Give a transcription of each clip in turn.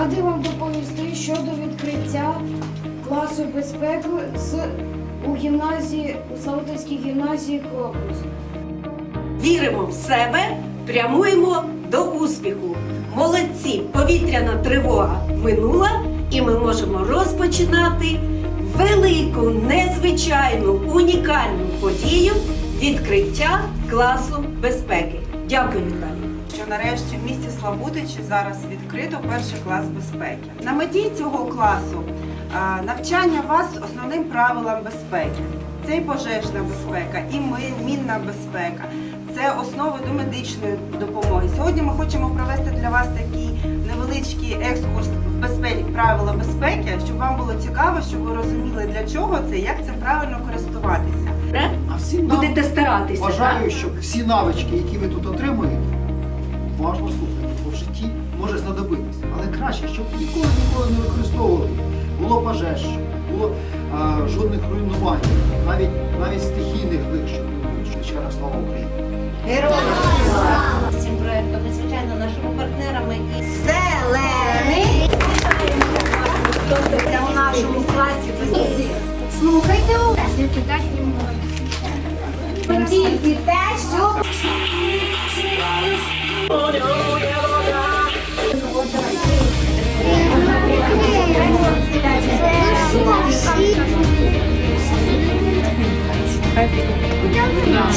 Радий вам доповісти щодо відкриття класу безпеки з у гімназії у Саутовській гімназії Крокус. Віримо в себе, прямуємо до успіху. Молодці! Повітряна тривога минула, і ми можемо розпочинати велику, незвичайну, унікальну подію відкриття класу безпеки. Дякую, Віталій. Що нарешті в місті Славутичі зараз відкрито перший клас безпеки. На меті цього класу навчання вас основним правилам безпеки. Це і пожежна безпека, і мінна безпека, це основи до медичної допомоги. Сьогодні ми хочемо провести для вас такий невеличкий екскурс в безпеки, правила безпеки, щоб вам було цікаво, щоб ви розуміли для чого це, і як цим правильно користуватися. А всім нам Будете старатися. бажаю, щоб всі навички, які ви тут отримуєте, краще, щоб ніколи ніколи не використовували. Було пожеж, було а, жодних руйнувань, навіть навіть стихійних лих. Ще раз слава Україні! з цим проектом і звичайно нашими партнерами і Зелений. У нашому класі. Слухайте уважно. Тільки те, що Там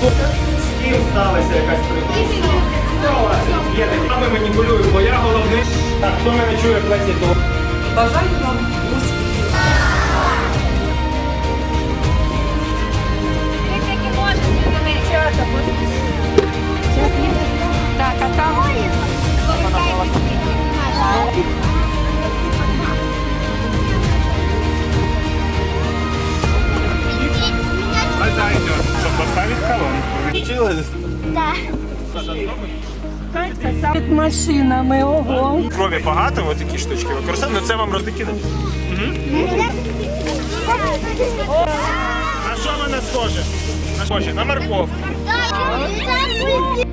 З ким сталася якась такі. Нами маніпулюють, бо я головний. Так, хто мене чує плеті, то Бажаю вам колонку. під машинами, ого. Крові багато, ось такі штучки використовують, але Це вам роздикидання. На що мене схоже? На схоже? На морковку. Так,